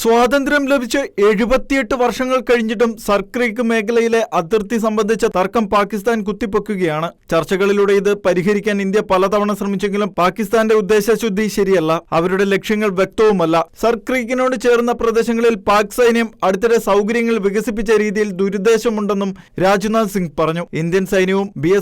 സ്വാതന്ത്ര്യം ലഭിച്ച് എഴുപത്തിയെട്ട് വർഷങ്ങൾ കഴിഞ്ഞിട്ടും സർക്രീക്ക് മേഖലയിലെ അതിർത്തി സംബന്ധിച്ച തർക്കം പാകിസ്ഥാൻ കുത്തിപ്പൊക്കുകയാണ്. ചർച്ചകളിലൂടെ ഇത് പരിഹരിക്കാൻ ഇന്ത്യ പലതവണ ശ്രമിച്ചെങ്കിലും പാകിസ്ഥാന്റെ ഉദ്ദേശശുദ്ധി ശരിയല്ല. അവരുടെ ലക്ഷ്യങ്ങൾ വ്യക്തവുമല്ല. സർക്രീക്കിനോട് ചേർന്ന പ്രദേശങ്ങളിൽ പാക് സൈന്യം അടുത്തിടെ സൗകര്യങ്ങൾ വികസിപ്പിച്ച രീതിയിൽ ദുരുദ്ദേശമുണ്ടെന്നും രാജ്നാഥ് സിംഗ് പറഞ്ഞു. ഇന്ത്യൻ സൈന്യവും ബി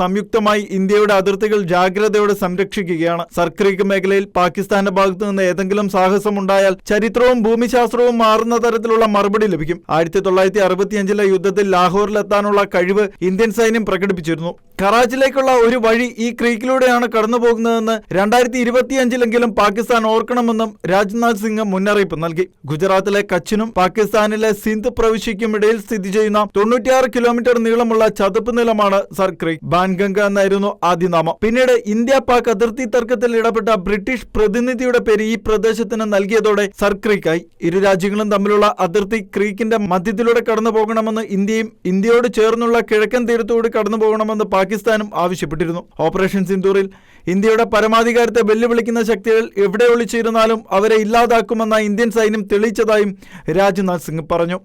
സംയുക്തമായി ഇന്ത്യയുടെ അതിർത്തികൾ ജാഗ്രതയോടെ സംരക്ഷിക്കുകയാണ്. സർക്രീക്ക് മേഖലയിൽ പാകിസ്ഥാന്റെ ഭാഗത്തു നിന്ന് ഏതെങ്കിലും സാഹസമുണ്ടായാൽ ചരിത്രവും ഭൂമിശാസ്ത്രവും മാറുന്ന തരത്തിലുള്ള മറുപടി ലഭിക്കും. ആയിരത്തി തൊള്ളായിരത്തി അറുപത്തിയഞ്ചിലെ യുദ്ധത്തിൽ ലാഹോറിലെത്താനുള്ള കഴിവ് ഇന്ത്യൻ സൈന്യം പ്രകടിപ്പിച്ചിരുന്നു. കറാച്ചിലേക്കുള്ള ഒരു വഴി ഈ ക്രീക്കിലൂടെയാണ് കടന്നു പോകുന്നതെന്ന് രണ്ടായിരത്തി ഇരുപത്തിയഞ്ചിലെങ്കിലും പാകിസ്ഥാൻ ഓർക്കണമെന്നും രാജ്നാഥ് സിംഗ് മുന്നറിയിപ്പ് നൽകി. ഗുജറാത്തിലെ കച്ചിനും പാകിസ്ഥാനിലെ സിന്ധ് പ്രവിശ്യയ്ക്കുമിടയിൽ സ്ഥിതി ചെയ്യുന്ന തൊണ്ണൂറ്റിയാറ് കിലോമീറ്റർ നീളമുള്ള ചതുപ്പ് നിലമാണ് സർ ക്രീക്ക്. ബാൻഗംഗ എന്നായിരുന്നു ആദ്യനാമം പിന്നീട് ഇന്ത്യ പാക് അതിർത്തി തർക്കത്തിൽ ഇടപെട്ട ബ്രിട്ടീഷ് പ്രതിനിധിയുടെ പേര് ഈ പ്രദേശത്തിന് നൽകിയതോടെ സർ ക്രീക്കായി. ഇരു രാജ്യങ്ങളും തമ്മിലുള്ള അതിർത്തി ക്രീക്കിന്റെ മധ്യത്തിലൂടെ കടന്നു പോകണമെന്ന് ഇന്ത്യയും ഇന്ത്യയോട് ചേർന്നുള്ള കിഴക്കൻ തീരത്തോട് കടന്നു പോകണമെന്ന് പാകിസ്ഥാനും ആവശ്യപ്പെട്ടിരുന്നു. ഓപ്പറേഷൻ സിന്ദൂറിൽ ഇന്ത്യയുടെ പരമാധികാരത്തെ വെല്ലുവിളിക്കുന്ന ശക്തികൾ എവിടെ ഒളിച്ചിരുന്നാലും അവരെ ഇല്ലാതാക്കുമെന്ന ഇന്ത്യൻ സൈന്യം തെളിയിച്ചതായും രാജ്നാഥ് സിംഗ് പറഞ്ഞു.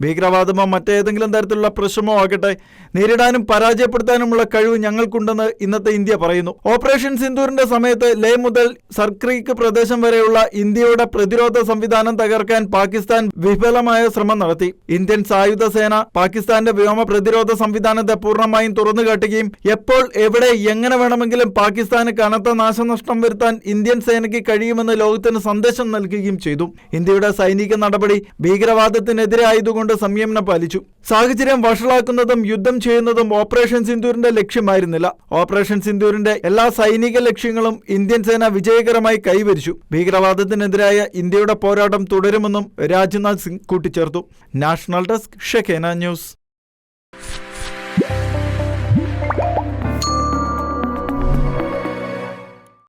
ഭീകരവാദമോ മറ്റേതെങ്കിലും തരത്തിലുള്ള പ്രശ്നമോ ആകട്ടെ നേരിടാനും പരാജയപ്പെടുത്താനുമുള്ള കഴിവ് ഞങ്ങൾക്കുണ്ടെന്ന് ഇന്നത്തെ ഇന്ത്യ പറയുന്നു. ഓപ്പറേഷൻ സിന്ധൂരിന്റെ സമയത്ത് ലേ മുതൽ സർക്രീക്ക് പ്രദേശം വരെയുള്ള ഇന്ത്യയുടെ പ്രതിരോധ സംവിധാനം തകർക്കാൻ പാകിസ്ഥാൻ വിഫലമായ ശ്രമം നടത്തി. ഇന്ത്യൻ സായുധ സേന പാകിസ്ഥാന്റെ വ്യോമ പ്രതിരോധ സംവിധാനത്തെ പൂർണമായും തുറന്നു കാട്ടുകയും എപ്പോൾ എവിടെ എങ്ങനെ വേണമെങ്കിലും പാകിസ്ഥാന് കനത്ത നാശനഷ്ടം വരുത്താൻ ഇന്ത്യൻ സേനയ്ക്ക് കഴിയുമെന്ന് ലോകത്തിന് സന്ദേശം നൽകുകയും ചെയ്തു. ഇന്ത്യയുടെ സൈനിക നടപടി ഭീകരവാദത്തിനെതിരെ ആയതുകൊണ്ട് സംയമനം പാലിച്ചു. സാഹചര്യം വഷളാക്കുന്നതും യുദ്ധം ചെയ്യുന്നതും ഓപ്പറേഷൻ സിന്ദൂരിന്റെ ലക്ഷ്യമായിരുന്നില്ല. ഓപ്പറേഷൻ സിന്ദൂരിന്റെ എല്ലാ സൈനിക ലക്ഷ്യങ്ങളും ഇന്ത്യൻ സേന വിജയകരമായി കൈവരിച്ചു. ഭീകരവാദത്തിനെതിരായ ഇന്ത്യയുടെ പോരാട്ടം തുടരുമെന്നും രാജ്നാഥ് സിംഗ് കൂട്ടിച്ചേർത്തു. നാഷണൽ ഡെസ്ക് ഷെഖേന ന്യൂസ്.